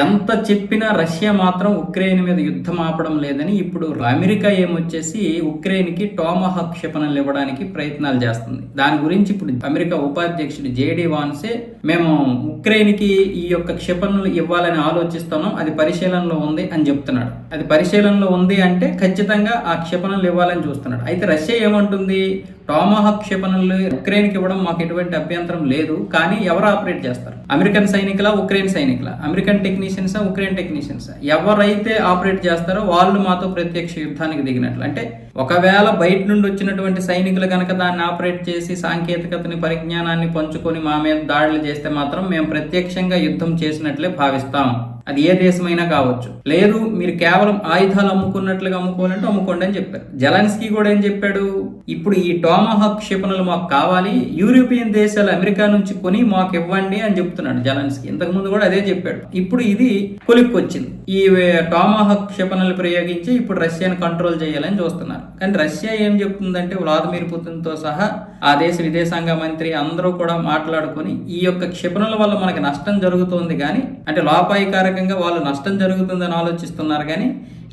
ఎంత చెప్పినా రష్యా మాత్రం ఉక్రెయిన్ మీద యుద్ధం ఆపడం లేదని ఇప్పుడు అమెరికా ఏమొచ్చేసి ఉక్రెయిన్కి టోమహాక్ క్షిపణులు ఇవ్వడానికి ప్రయత్నాలు చేస్తుంది. దాని గురించి ఇప్పుడు అమెరికా ఉపాధ్యక్షుడు జేడీ వాన్సే మేము ఉక్రెయిన్కి ఈ యొక్క క్షిపణులు ఇవ్వాలని ఆలోచిస్తున్నాం అది పరిశీలనలో ఉంది అని చెప్తున్నాడు. అది పరిశీలనలో ఉంది అంటే ఖచ్చితంగా ఆ క్షిపణులు ఇవ్వాలని చూస్తున్నాడు. అయితే రష్యా ఏమంటుంది? టోమహాక్ క్షిపణులు ఉక్రెయిన్కి ఇవ్వడం మాకు ఎటువంటి అభ్యంతరం లేదు కానీ ఎవరు ఆపరేట్ చేస్తారు? అమెరికన్ సైనికుల ఉక్రెయిన్ సైనికుల? American technicians Ukraine technicians? ఎవరైతే ఆపరేట్ చేస్తారో వాళ్ళు మాతో ప్రత్యక్ష యుద్ధానికి దిగినట్లు. అంటే ఒకవేళ బయట నుండి వచ్చినటువంటి సైనికులు కనుక దాన్ని ఆపరేట్ చేసి సాంకేతికతని పరిజ్ఞానాన్ని పంచుకొని మా మీద దాడులు చేస్తే మాత్రం మేము ప్రత్యక్షంగా యుద్ధం చేసినట్లే భావిస్తాం. అది ఏ దేశమైనా కావచ్చు. లేదు మీరు కేవలం ఆయుధాలు అమ్ముకున్నట్లుగా అమ్ముకోవాలంటే అమ్ముకోండి అని చెప్పారు. జలన్స్కీ కూడా ఏం చెప్పాడు? ఇప్పుడు ఈ టోమహాక్ క్షిపణులు మాకు కావాలి యూరోపియన్ దేశాలు అమెరికా నుంచి కొని మాకు ఇవ్వండి అని చెప్తున్నాడు జలన్స్కీ. ఇంతకు ముందు కూడా అదే చెప్పాడు. ఇప్పుడు ఇది కొలిక్కొచ్చింది. ఈ టోమహాక్ క్షిపణులు ప్రయోగించి ఇప్పుడు రష్యాని కంట్రోల్ చేయాలని చూస్తున్నారు. కానీ రష్యా ఏం చెప్తుందంటే వ్లాదిమిర్ పుతిన్తో సహా ఆ దేశ విదేశాంగ మంత్రి అందరూ కూడా మాట్లాడుకొని ఈ యొక్క క్షిపణుల వల్ల మనకి నష్టం జరుగుతోంది కానీ అంటే రకంగా వాళ్ళు నష్టం జరుగుతుందని ఆలోచిస్తున్నారు కానీ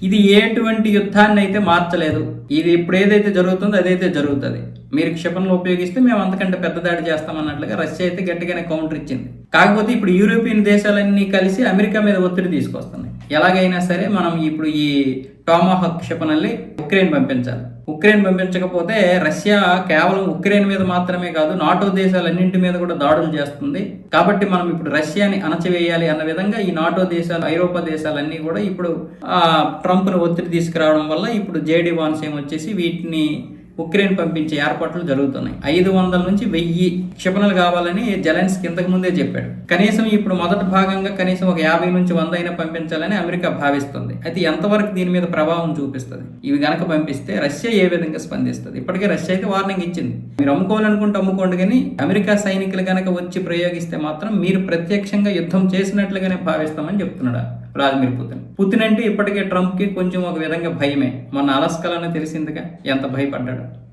ఇది ఎటువంటి యుద్ధాన్ని అయితే మార్చలేదు. ఇది ఇప్పుడు ఏదైతే జరుగుతుందో అదైతే జరుగుతుంది. మీరు క్షిపణులు ఉపయోగిస్తే మేము అంతకంటే పెద్ద దాడి చేస్తామన్నట్లుగా రష్యా అయితే గట్టిగానే కౌంటర్ ఇచ్చింది. కాకపోతే ఇప్పుడు యూరోపియన్ దేశాలన్నీ కలిసి అమెరికా మీద ఒత్తిడి తీసుకొస్తున్నాయి. ఎలాగైనా సరే మనం ఇప్పుడు ఈ టోమాహక్ క్షిపణుల్ని ఉక్రెయిన్ పంపించాలి. ఉక్రెయిన్ పంపించకపోతే రష్యా కేవలం ఉక్రెయిన్ మీద మాత్రమే కాదు నాటో దేశాలన్నింటి మీద కూడా దాడులు చేస్తుంది. కాబట్టి మనం ఇప్పుడు రష్యాని అణచివేయాలి అన్న విధంగా ఈ నాటో దేశాలు ఐరోపా దేశాలన్నీ కూడా ఇప్పుడు ఆ ట్రంప్ను ఒత్తిడి తీసుకురావడం వల్ల ఇప్పుడు జేడీ వాన్స్ ఏమొచ్చేసి వీటిని ఉక్రెయిన్ పంపించే ఏర్పాట్లు జరుగుతున్నాయి. ఐదు వందల నుంచి వెయ్యి క్షిపణులు కావాలని జెలెన్స్కి ఇంతకు ముందే చెప్పాడు. కనీసం ఇప్పుడు మొదటి భాగంగా కనీసం ఒక యాభై నుంచి వంద అయినా పంపించాలని అమెరికా భావిస్తుంది. అయితే ఎంతవరకు దీని మీద ప్రభావం చూపిస్తుంది? ఇవి గనక పంపిస్తే రష్యా ఏ విధంగా స్పందిస్తుంది? ఇప్పటికే రష్యా అయితే వార్నింగ్ ఇచ్చింది. మీరు అమ్ముకోవాలనుకుంటే అమ్ముకోండి కానీ అమెరికా సైనికులు గనక వచ్చి ప్రయోగిస్తే మాత్రం మీరు ప్రత్యక్షంగా యుద్ధం చేసినట్లుగానే భావిస్తామని చెప్తున్నాడు. Vladimir Putin. పుతిన్ అంటే ఇప్పటికే ట్రంప్కి కొంచెం ఒక విధంగా భయమే. మొన్న అలస్కలనే తెలిసిందిగా? ఎంత భయపడ్డాడు?